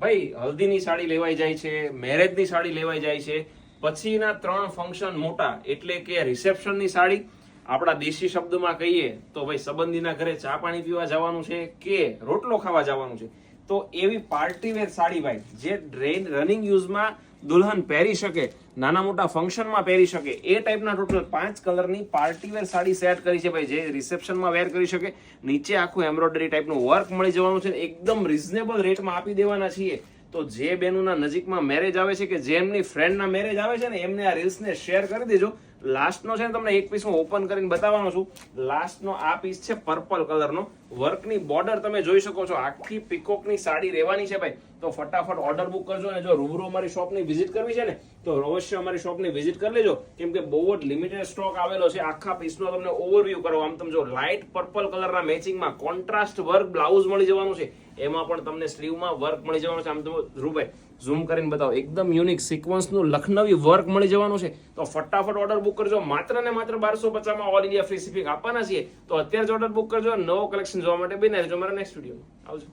ભાઈ, હલ્દીની સાડી લેવાઈ જાય છે, મેરેજની સાડી લેવાઈ જાય છે. પછીના ત્રણ ફંક્શન મોટા, એટલે કે રિસેપ્શનની સાડી. આપણા દેશી શબ્દમાં કહીએ તો ભાઈ, સંબંધીના ઘરે ચા પાણી પીવા જવાનું છે કે રોટલો ખાવા જવાનું છે? તો એવી પાર્ટીવેર સાડી ભાઈ, જે રનિંગ યુઝમાં દુલ્હન પહેરી શકે, નાના મોટા ફંક્શનમાં પહેરી શકે, એ ટાઈપના ટોટલ પાંચ કલરની પાર્ટી વેર સાડી સેટ કરી છે ભાઈ, જે રિસેપ્શનમાં વેર કરી શકે. નીચે આખું એમ્બ્રોઇડરી ટાઈપનું વર્ક મળી જવાનું છે. એકદમ રિઝનેબલ રેટમાં આપી દેવાના છીએ. તો જે બેનુના નજીકમાં મેરેજ આવે છે કે જેમની ફ્રેન્ડના મેરેજ આવે છે ને, એમને આ રીલ્સને શેર કરી દેજો. લાસ્ટનો છે ને તમને એક પીસ હું ઓપન કરીને બતાવવાનો છું. લાસ્ટનો આ પીસ છે પર્પલ કલરનો વર્કની બોર્ડર તમે જોઈ શકો છો. આખી પીકોકની સાડી રહેવાની છે ભાઈ. તો ફટાફટ ઓર્ડર બુક કરજો અને જો રૂબરૂ અમારી શોપની વિઝિટ કરવી છે ને, તો અવશ્ય અમારી શોપની વિઝિટ કરી લેજો. કેમ કે બહુ જ લિમિટેડ સ્ટોક આવેલો છે આખા પીસનો તમને ઓવરવ્યૂ કરો. આમ તમે જો લાઇટ પર્પલ કલરના મેચિંગમાં કોન્ટ્રાસ્ટ વર્ક બ્લાઉઝ મળી જવાનું છે. એમાં પણ તમને સ્લીવમાં વર્ક મળી જવાનું છે. આમ તો ધ્રુવભાઈ ઝૂમ કરીને બતાવો. એકદમ યુનિક સિક્વન્સનું લખનવી વર્ક મળી જવાનું છે. તો ફટાફટ ઓર્ડર બુક કરજો. માત્ર ને માત્ર બારસો પચાસમાં ઓલ ઇન્ડિયા ફ્રી શિપિંગ આપવાના છીએ. તો અત્યારે જ ઓર્ડર બુક કરજો. નવો કલેક્શન જોવા માટે બને રહેજો મારા નેક્સ્ટ વિડીયોમાં આવજો.